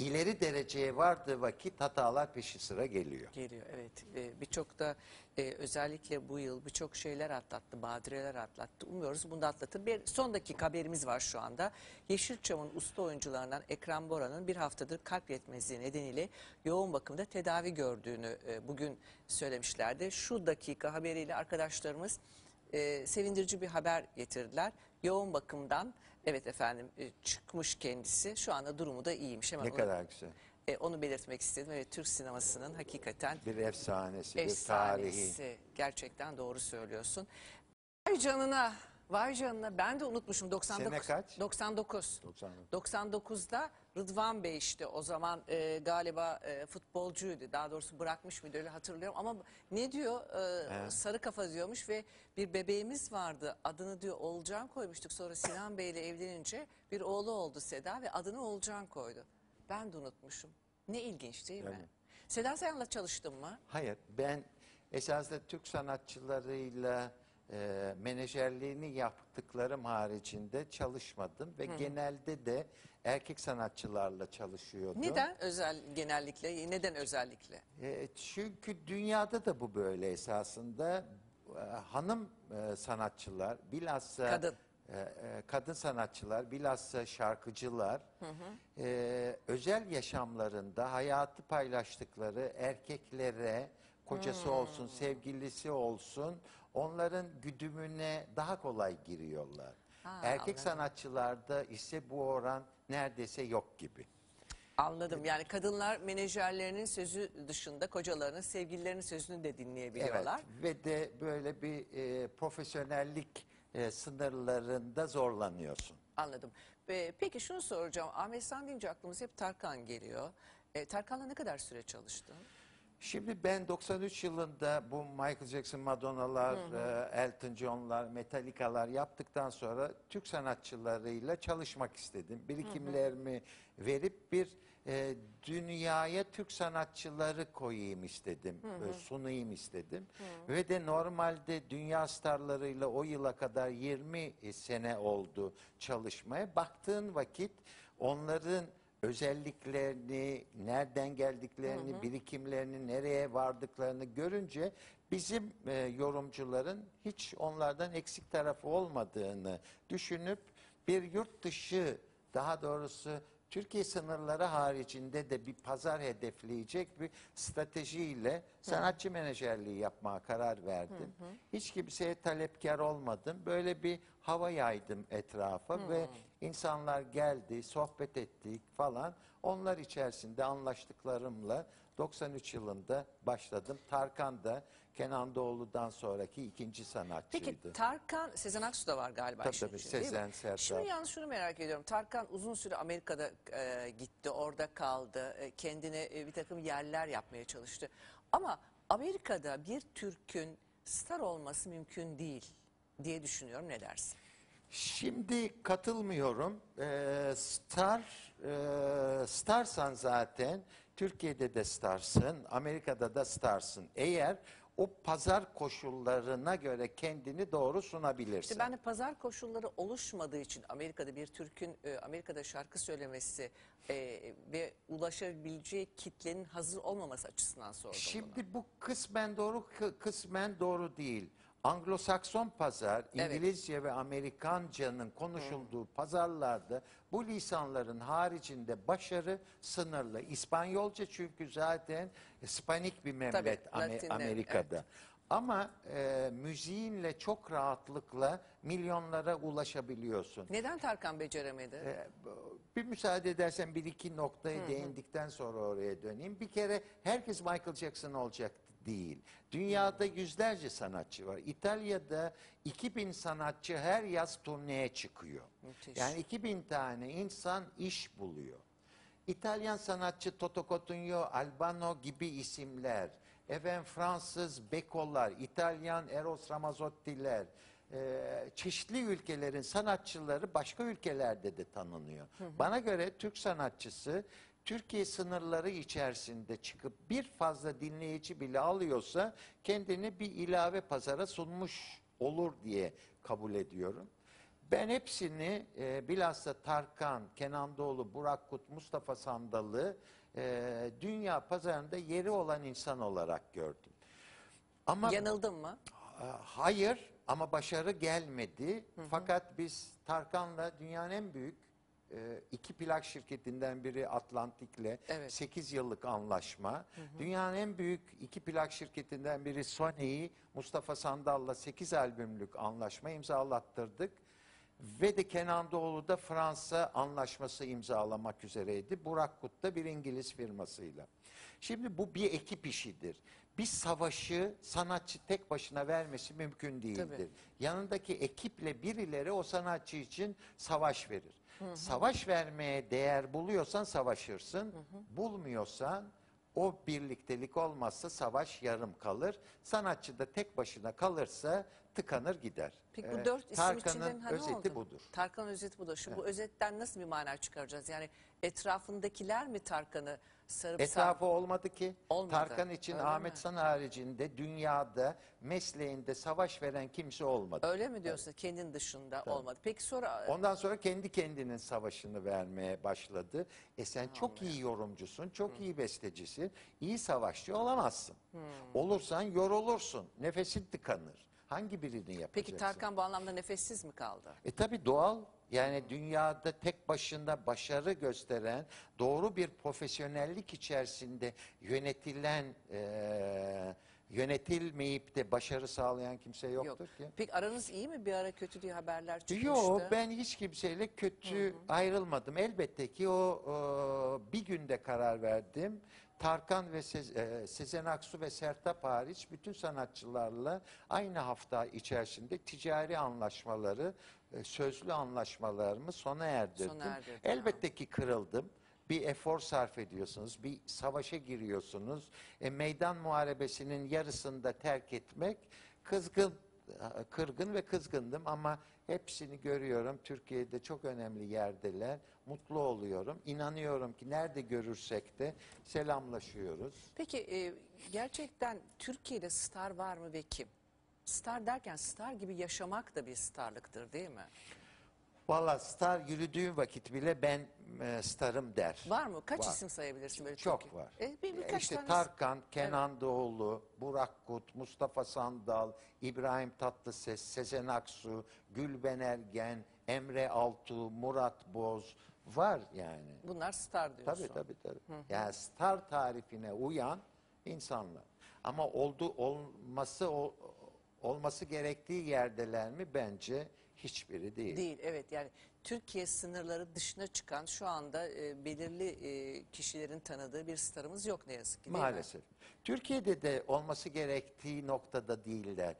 ileri dereceye vardığı vakit hatalar peşi sıra geliyor. Geliyor evet. Ee, birçok da e, özellikle bu yıl birçok şeyler atlattı, badireler atlattı. Umuyoruz bunu da atlatır. Bir son dakika haberimiz var şu anda. Yeşilçam'ın usta oyuncularından Ekrem Bora'nın bir haftadır kalp yetmezliği nedeniyle yoğun bakımda tedavi gördüğünü e, bugün söylemişlerdi. Şu dakika haberiyle arkadaşlarımız e, sevindirici bir haber getirdiler. Yoğun bakımdan evet efendim e, çıkmış kendisi. Şu anda durumu da iyiymiş. Hemen Ne onu- kadar güzel. e, onu belirtmek istedim. Evet Türk sinemasının hakikaten Bir efsanesi, bir tarihi. efsanesi. Gerçekten doğru söylüyorsun. Vay canına, vay canına. Ben de unutmuşum 99. Sene kaç? 99. 99. 99'da Rıdvan Bey işte o zaman e, galiba e, futbolcuydu. Daha doğrusu bırakmış mıydı öyle hatırlıyorum. Ama ne diyor? E, sarı kafa diyormuş ve bir bebeğimiz vardı. Adını diyor Olcan koymuştuk. Sonra Sinan Bey ile evlenince bir oğlu oldu Seda ve adını Olcan koydu. Ben de unutmuşum. Ne ilginç değil mi? Evet. Seda Sayan'la çalıştın mı? Hayır, ben esasında Türk sanatçılarıyla e, menajerliğini yaptıklarım haricinde çalışmadım ve genelde de erkek sanatçılarla çalışıyordum. Neden özel genellikle? Neden özellikle? E, çünkü dünyada da bu böyle esasında E, hanım e, sanatçılar bilhassa Kadın. e, e, kadın sanatçılar bilhassa şarkıcılar e, özel yaşamlarında hayatı paylaştıkları erkeklere kocası olsun sevgilisi olsun onların güdümüne daha kolay giriyorlar. Ha, Erkek anladım. sanatçılarda ise bu oran neredeyse yok gibi. Anladım. Yani kadınlar menajerlerinin sözü dışında kocalarının, sevgililerinin sözünü de dinleyebiliyorlar. Evet ve de böyle bir e, profesyonellik e, sınırlarında zorlanıyorsun. Anladım. Ve peki şunu soracağım. Ahmet San deyince aklımıza hep Tarkan geliyor. E, Tarkan'la ne kadar süre çalıştın? Şimdi ben 93 yılında bu Michael Jackson, Madonna'lar, e, Elton John'lar, Metallica'lar yaptıktan sonra Türk sanatçılarıyla çalışmak istedim. Birikimlerimi verip bir e, dünyaya Türk sanatçıları koyayım istedim, e, sunayım istedim. Ve de normalde dünya starlarıyla o yıla kadar 20 sene oldu çalışmaya. Baktığın vakit onların özelliklerini, nereden geldiklerini, birikimlerini, nereye vardıklarını görünce bizim e, yorumcuların hiç onlardan eksik tarafı olmadığını düşünüp bir yurt dışı, daha doğrusu Türkiye sınırları haricinde de bir pazar hedefleyecek bir stratejiyle sanatçı menajerliği yapmaya karar verdim. Hiç kimseye talepkar olmadım. Böyle bir hava yaydım etrafa ve insanlar geldi, sohbet ettik falan. Onlar içerisinde anlaştıklarımla 93 yılında başladım. Tarkan da Kenan Doğulu'dan sonraki ikinci sanatçıydı. Peki Tarkan, Sezen Aksu da var galiba. Tabii tabii, mi? Sezen, Sertab. Şimdi yalnız şunu merak ediyorum. Tarkan uzun süre Amerika'da e, gitti, orada kaldı. E, kendine e, bir takım yerler yapmaya çalıştı. Ama Amerika'da bir Türk'ün star olması mümkün değil diye düşünüyorum. Ne dersin? Şimdi katılmıyorum. Ee, star, e, starsan zaten Türkiye'de de starsın, Amerika'da da starsın. Eğer o pazar koşullarına göre kendini doğru sunabilirsin. İşte ben de pazar koşulları oluşmadığı için Amerika'da bir Türk'ün e, Amerika'da şarkı söylemesi e, ve ulaşabileceği kitlenin hazır olmaması açısından sordum bunu. Şimdi bu kısmen doğru, kı- kısmen doğru değil. Anglo-Sakson pazar. İngilizce ve Amerikancanın konuşulduğu pazarlarda bu lisanların haricinde başarı sınırlı. İspanyolca çünkü zaten Hispanik bir memleket Tabii, Ame- Latinler, Amerika'da. Ama e, müziğinle çok rahatlıkla milyonlara ulaşabiliyorsun. Neden Tarkan beceremedi? E, Bir müsaade edersen bir iki noktaya değindikten sonra oraya döneyim. Bir kere herkes Michael Jackson olacak değil. Dünyada yüzlerce sanatçı var. İtalya'da 2000 sanatçı her yaz turneye çıkıyor. Müthiş. Yani 2000 tane insan iş buluyor. İtalyan sanatçı Toto Cotugno, Albano gibi isimler, efendim Fransız Bekolar, İtalyan Eros Ramazzotti'ler, e, çeşitli ülkelerin sanatçıları başka ülkelerde de tanınıyor. Bana göre Türk sanatçısı Türkiye sınırları içerisinde çıkıp bir fazla dinleyici bile alıyorsa kendini bir ilave pazara sunmuş olur diye kabul ediyorum. Ben hepsini e, bilhassa Tarkan, Kenan Doğulu, Burak Kut, Mustafa Sandal'ı e, dünya pazarında yeri olan insan olarak gördüm. Ama Yanıldın mı? hayır ama başarı gelmedi. Fakat biz Tarkan'la dünyanın en büyük e, iki plak şirketinden biri Atlantik'le Evet. 8 yıllık anlaşma. Dünyanın en büyük iki plak şirketinden biri Sony'yi Mustafa Sandal'la 8 albümlük anlaşma imzalattırdık. Ve de Kenan Doğulu da Fransa anlaşması imzalamak üzereydi. Burak Kut da bir İngiliz firmasıyla. Şimdi bu bir ekip işidir. Bir savaşı sanatçı tek başına vermesi mümkün değildir. Tabii. Yanındaki ekiple birileri o sanatçı için savaş verir. Savaş vermeye değer buluyorsan savaşırsın. Bulmuyorsan o birliktelik olmazsa savaş yarım kalır. Sanatçı da tek başına kalırsa tıkanır gider. Peki bu Ee, dört isim Tarkan'ın içinden ha, ne özeti oldu? budur. Tarkan'ın özeti budur. Şimdi bu özetten nasıl bir mana çıkaracağız? Yani etrafındakiler mi Tarkan'ı sarıp Etrafı olmadı ki. Olmadı, Tarkan için öyle Ahmet mi? San haricinde dünyada mesleğinde savaş veren kimse olmadı. Öyle mi diyorsun? Kendin dışında olmadı. Peki sonra Ondan sonra kendi kendinin savaşını vermeye başladı. E sen çok iyi yorumcusun, çok iyi bestecisin. iyi savaşçı olamazsın. Olursan yorulursun, nefesin tıkanır. Hangi birini yapacaksın? peki Tarkan bu anlamda nefessiz mi kaldı? E tabi doğal. Yani dünyada tek başına başarı gösteren, doğru bir profesyonellik içerisinde yönetilen, e, yönetilmeyip de başarı sağlayan kimse yoktur ki. Peki aranız iyi mi? Bir ara kötü diye haberler çıkmıştı. Yok ben hiç kimseyle kötü ayrılmadım. Elbette ki o e, bir günde karar verdim. Tarkan ve Se- e, Sezen Aksu ve Sertab hariç bütün sanatçılarla aynı hafta içerisinde ticari anlaşmaları, e, sözlü anlaşmalarımı sona erdirdim. Sona erdirdin, Elbette ki kırıldım. Bir efor sarf ediyorsunuz, bir savaşa giriyorsunuz. E, meydan muharebesinin yarısını da terk etmek kızgın kırgın ve kızgındım ama hepsini görüyorum. Türkiye'de çok önemli yerdeler. Mutlu oluyorum. İnanıyorum ki nerede görürsek de selamlaşıyoruz. Peki e, gerçekten Türkiye'de star var mı ve kim? Star derken star gibi yaşamak da bir starlıktır değil mi? Valla star yürüdüğü vakit bile ben e, starım der. Var mı? Kaç Var. isim sayabilirsin böyle Çok Türkiye? var. E, bir, birkaç işte tane. Tarkan, Kenan Doğulu, Burak Kut, Mustafa Sandal, İbrahim Tatlıses, Sezen Aksu, Gülben Ergen, Emre Altuğ, Murat Boz var yani. Bunlar star diyorsun. Tabii tabii tabii. Yani star tarifine uyan insanlar. Ama oldu olması o- olması gerektiği yerdeler mi bence hiçbiri değil. Değil evet yani Türkiye sınırları dışına çıkan şu anda e, belirli e, kişilerin tanıdığı bir starımız yok ne yazık ki değil mi? Maalesef. Türkiye'de de olması gerektiği noktada değiller.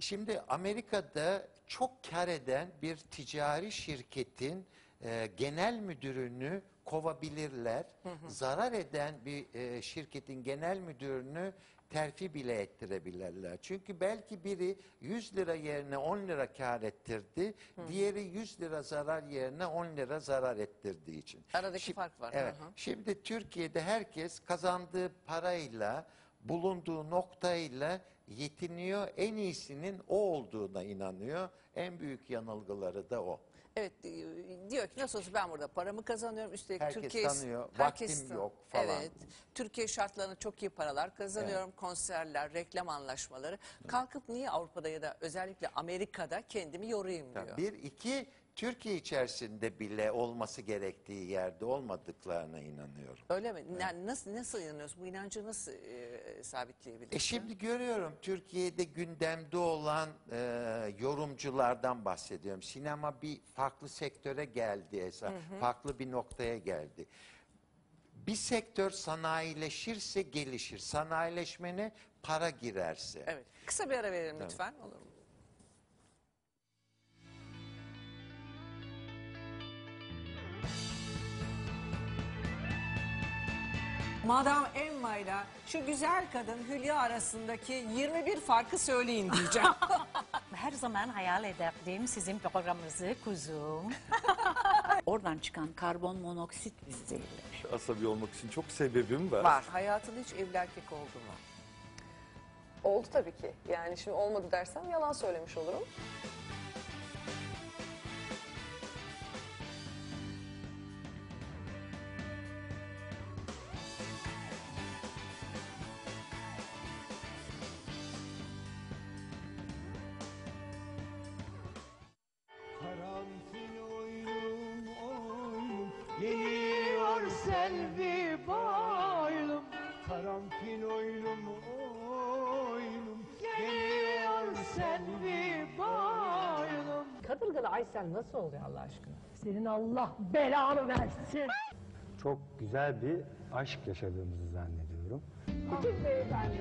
Şimdi Amerika'da çok kar eden bir ticari şirketin e, genel müdürünü kovabilirler. Zarar eden bir e, şirketin genel müdürünü terfi bile ettirebilirler. Çünkü belki biri 100 lira yerine 10 lira kar ettirdi. Diğeri 100 lira zarar yerine 10 lira zarar ettirdiği için. Aradaki Şi- fark var. Evet. Hı hı. Şimdi Türkiye'de herkes kazandığı parayla, bulunduğu noktayla yetiniyor. En iyisinin o olduğuna inanıyor. En büyük yanılgıları da o. Evet e, diyor ki nasıl olsa ben burada paramı kazanıyorum. Üstelik Herkes Türkiye tanıyor, vaktim tan- yok falan. Evet. Türkiye şartlarına çok iyi paralar kazanıyorum. Konserler, reklam anlaşmaları. Kalkıp niye Avrupa'da ya da özellikle Amerika'da kendimi yorayım diyor. Bir, iki, Türkiye içerisinde bile olması gerektiği yerde olmadıklarına inanıyorum. Öyle mi? Yani nasıl nasıl inanıyorsun? Bu inancı nasıl e, sabitleyebilirsin? E şimdi görüyorum Türkiye'de gündemde olan e, yorumculardan bahsediyorum. Sinema bir farklı sektöre geldi esas. Farklı bir noktaya geldi. Bir sektör sanayileşirse gelişir. Sanayileşmene para girerse. Evet. Kısa bir ara verelim lütfen. Olur mu? Madam Emma ile şu güzel kadın Hülya arasındaki 21 farkı söyleyin diyeceğim. Her zaman hayal ederdim sizin programınızı kuzum. Oradan çıkan karbon monoksit bizi zehirler. Asabi olmak için çok sebebim var. Var. Hayatında hiç evli erkek oldu mu? Oldu tabii ki. Yani şimdi olmadı dersem yalan söylemiş olurum. Kadırgalı Aysel nasıl oluyor Allah aşkına? Senin Allah belanı versin. çok güzel bir aşk yaşadığımızı zannediyorum. Bütün beyefendi.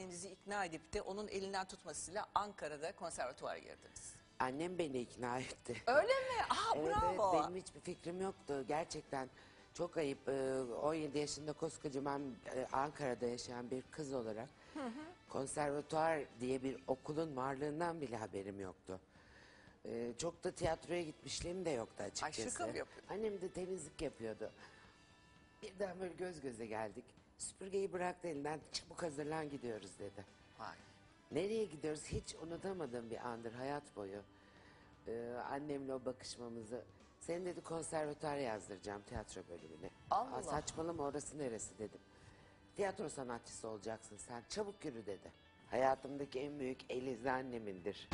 Annenizi ikna edip de onun elinden tutmasıyla Ankara'da konservatuvara girdiniz. Annem beni ikna etti. Öyle mi? Aa Evet, bravo. evet, benim hiçbir fikrim yoktu. Gerçekten çok ayıp. Ee, 17 yaşında koskocaman e, Ankara'da yaşayan bir kız olarak konservatuar diye bir okulun varlığından bile haberim yoktu. Ee, çok da tiyatroya gitmişliğim de yoktu açıkçası. şaka mı yapıyorsun? Annem de temizlik yapıyordu. Birden böyle göz göze geldik. Süpürgeyi bıraktı elinden çabuk hazırlan gidiyoruz dedi. Vay. Nereye gidiyoruz hiç unutamadığım bir andır hayat boyu. Ee, annemle o bakışmamızı. Seni dedi konservatuar yazdıracağım tiyatro bölümüne. Allah. Aa, saçmalama orası neresi dedim. Tiyatro sanatçısı olacaksın sen çabuk yürü dedi. Hayatımdaki en büyük elizi annemindir.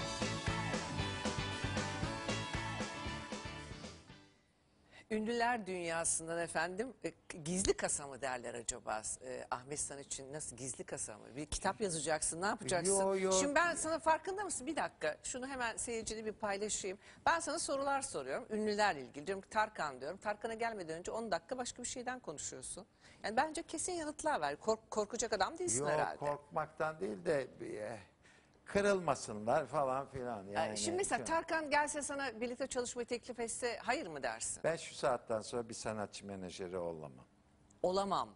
Ünlüler dünyasından efendim e, gizli kasa mı derler acaba? E, Ahmet San için nasıl gizli kasa mı? Bir kitap yazacaksın ne yapacaksın? Yo, yo. Şimdi ben sana farkında mısın? Bir dakika şunu hemen seyirciyle bir paylaşayım. Ben sana sorular soruyorum ünlülerle ilgili. Diyorum ki Tarkan diyorum. Tarkan'a gelmeden önce 10 dakika başka bir şeyden konuşuyorsun. Yani bence kesin yanıtlar ver. Kork- korkacak adam değilsin Yok herhalde. korkmaktan değil de eh, kırılmasınlar falan filan. Yani, Şimdi mesela Tarkan gelse sana birlikte çalışmayı teklif etse hayır mı dersin? ben şu saatten sonra bir sanatçı menajeri olamam. Olamam.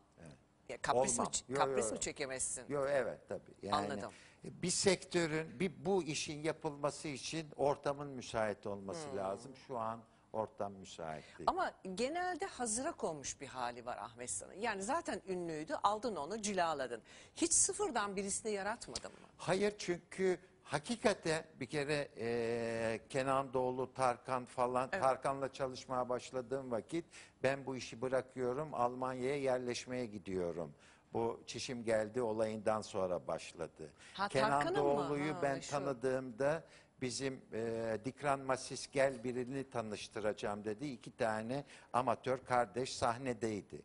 Ya, kapris mi, Olmam. ç- Yo, kapris yo, mi yo. çekemezsin? Yok evet tabii. Yani Anladım. Bir sektörün bir bu işin yapılması için ortamın müsait olması lazım. Şu an ortam müsait değil. Ama genelde hazıra konmuş bir hali var Ahmet San'ın. Yani zaten ünlüydü, aldın onu, cilaladın. Hiç sıfırdan birisini yaratmadın mı? Hayır çünkü hakikaten bir kere eee, Kenan Doğulu, Tarkan falan Tarkan'la çalışmaya başladığım vakit ben bu işi bırakıyorum Almanya'ya yerleşmeye gidiyorum. Bu çişim geldi olayından sonra başladı. Ha, Kenan? Doğulu'yu ben şu. tanıdığımda bizim eee Dikran Masis gel birini tanıştıracağım dedi. İki tane amatör kardeş sahnedeydi.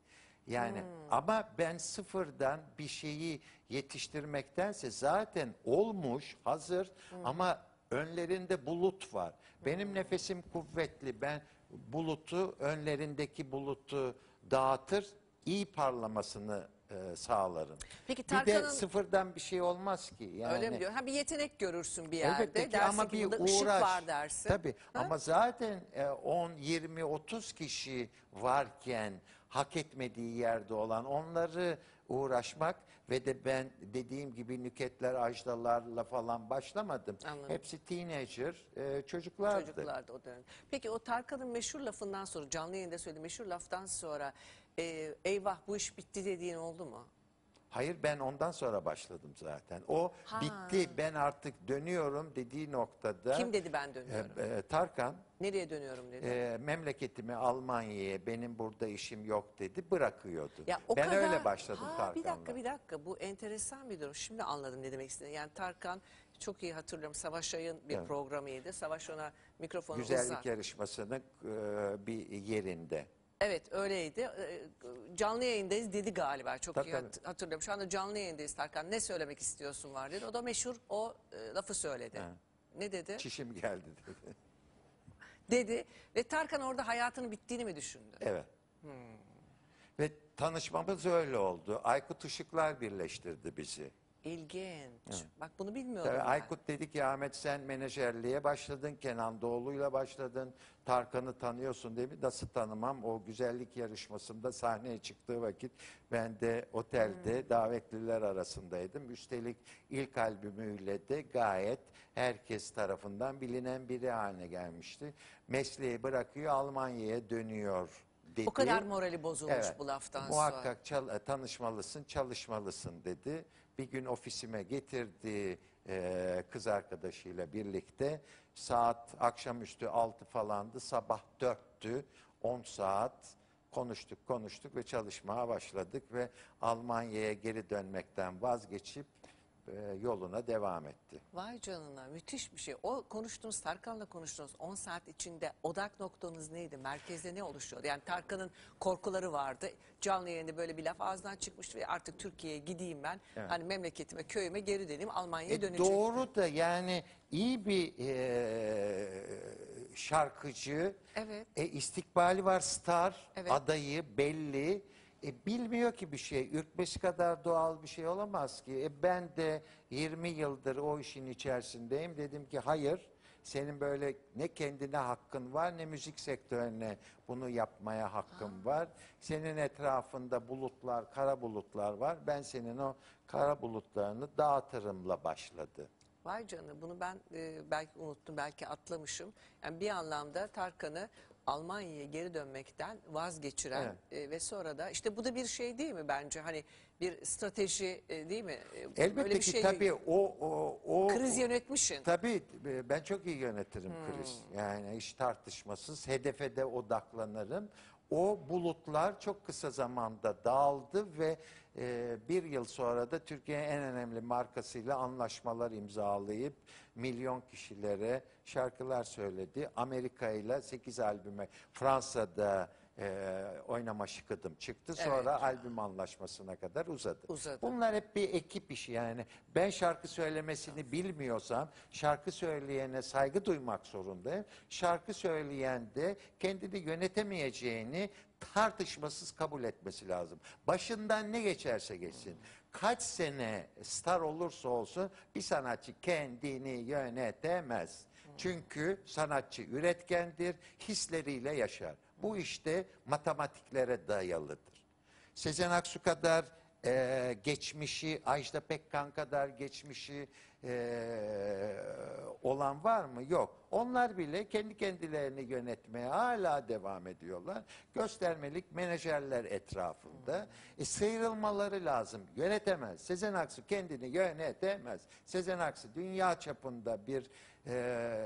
Yani Hmm. ama ben sıfırdan bir şeyi yetiştirmektense zaten olmuş, hazır ama önlerinde bulut var. Benim nefesim kuvvetli. Ben bulutu, önlerindeki bulutu dağıtır, iyi parlamasını e, sağlarım. Peki bir de Tarkan'ın- sıfırdan bir şey olmaz ki. Yani, Öyle mi diyor? Ha bir yetenek görürsün bir yerde. Elbette ki dersin ama ki bir uğraş. ışık var dersin. Tabii Ha? ama zaten e, 10, 20, 30 kişi varken hak etmediği yerde olan onları uğraşmak ve de ben dediğim gibi nüketler, ajdalarla falan başlamadım. Anladım. Hepsi teenager e, çocuklardı. Çocuklardı o dönem. Peki o Tarkan'ın meşhur lafından sonra, canlı yayında söylediği meşhur laftan sonra e, eyvah bu iş bitti dediğin oldu mu? Hayır ben ondan sonra başladım zaten. O Ha. bitti ben artık dönüyorum dediği noktada. Kim dedi ben dönüyorum? E, e, Tarkan Nereye dönüyorum dedi. e, memleketimi Almanya'ya benim burada işim yok dedi bırakıyordu. Ben kadar, öyle başladım ha, Tarkan'la. Bir dakika bir dakika bu enteresan bir durum. Şimdi anladım ne demek istediğini. Yani Tarkan çok iyi hatırlıyorum Savaş Ay'ın bir Evet. programıydı. Savaş ona mikrofonu Güzellik uzat. yarışmasının e, bir yerinde. Evet öyleydi. Ee, Canlı yayındayız dedi galiba. Çok Tabii, iyi hat- hatırlıyorum. Şu anda canlı yayındayız Tarkan. Ne söylemek istiyorsun var dedi. O da meşhur o e, lafı söyledi. Ha. Ne dedi? Çişim geldi dedi. Dedi ve Tarkan orada hayatının bittiğini mi düşündü? Evet. Hmm. Ve tanışmamız öyle oldu. Aykut Işıklar birleştirdi bizi. İlginç. Bak bunu bilmiyordum Tabii ben. Aykut dedi ki Ahmet sen menajerliğe başladın, Kenan Doğulu'yla başladın, Tarkan'ı tanıyorsun değil mi? Nasıl tanımam? O güzellik yarışmasında sahneye çıktığı vakit ben de otelde Hmm. davetliler arasındaydım. Üstelik ilk albümüyle de gayet herkes tarafından bilinen biri haline gelmişti. Mesleği bırakıyor, Almanya'ya dönüyor dedi. O kadar morali bozulmuş bu laftan sonra. Muhakkak çal- e, tanışmalısın, çalışmalısın dedi. Bir gün ofisime getirdi e, kız arkadaşıyla birlikte. Saat akşamüstü 6 falandı sabah 4'tü 10 saat konuştuk konuştuk ve çalışmaya başladık ve Almanya'ya geri dönmekten vazgeçip e, yoluna devam etti. Vay canına müthiş bir şey. O konuştuğunuz Tarkan'la konuştuğunuz 10 saat içinde odak noktanız neydi? Merkezde ne oluşuyordu? Yani Tarkan'ın korkuları vardı. Canlı yayında böyle bir laf ağzından çıkmıştı ve artık Türkiye'ye gideyim ben. Hani memleketime, köyüme geri döneyim. Almanya'ya E, dönecek. doğru da yani iyi bir e, şarkıcı, Evet. e, istikbali var star, Evet. adayı belli. E, bilmiyor ki bir şey. Ürkmesi kadar doğal bir şey olamaz ki. E, ben de 20 yıldır o işin içerisindeyim. Dedim ki hayır. Senin böyle ne kendine hakkın var ne müzik sektörüne bunu yapmaya hakkın var. Senin etrafında bulutlar, kara bulutlar var. Ben senin o kara bulutlarını dağıtırımla başladı. Vay canına bunu ben e, belki unuttum, belki atlamışım. Yani bir anlamda Tarkan'ı Almanya'ya geri dönmekten vazgeçiren e, ve sonra da işte bu da bir şey değil mi bence? Hani bir strateji e, değil mi? E, Elbette böyle bir ki şey tabii o o o kriz yönetmişsin. Tabii ben çok iyi yönetirim kriz. Yani hiç tartışmasız hedefe de odaklanırım. O bulutlar çok kısa zamanda dağıldı ve e, bir yıl sonra da Türkiye'nin en önemli markasıyla anlaşmalar imzalayıp milyon kişilere şarkılar söyledi. Amerika ile 8 albüme Fransa'da e, oynama şıkıdım çıktı. Sonra albüm anlaşmasına kadar uzadı. Uzadı. Bunlar hep bir ekip işi yani. Ben şarkı söylemesini bilmiyorsam şarkı söyleyene saygı duymak zorundayım. Şarkı söyleyen de kendini yönetemeyeceğini tartışmasız kabul etmesi lazım. Başından ne geçerse geçsin. Kaç sene star olursa olsun bir sanatçı kendini yönetemez. Çünkü sanatçı üretkendir, hisleriyle yaşar. Bu işte matematiklere dayalıdır. Sezen Aksu kadar e, geçmişi, Ajda Pekkan kadar geçmişi e, olan var mı? Yok. Onlar bile kendi kendilerini yönetmeye hala devam ediyorlar. Göstermelik menajerler etrafında. E, sıyrılmaları lazım. Yönetemez. Sezen Aksu kendini yönetemez. Sezen Aksu dünya çapında bir e,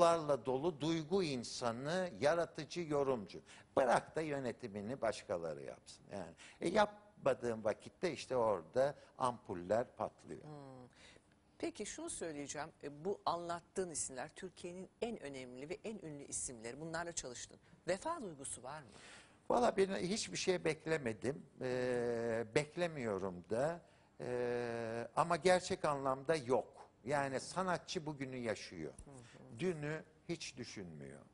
duygularla dolu duygu insanı, yaratıcı, yorumcu. Bırak da yönetimini başkaları yapsın. Yani e, yapmadığın vakitte işte orada ampuller patlıyor. Peki şunu söyleyeceğim. E, Bu anlattığın isimler Türkiye'nin en önemli ve en ünlü isimleri. Bunlarla çalıştın. Vefa duygusu var mı? Valla ben hiçbir şey beklemedim. Ee, beklemiyorum da. Ee, ama gerçek anlamda yok. Yani sanatçı bugünü yaşıyor. Dünü hiç düşünmüyor.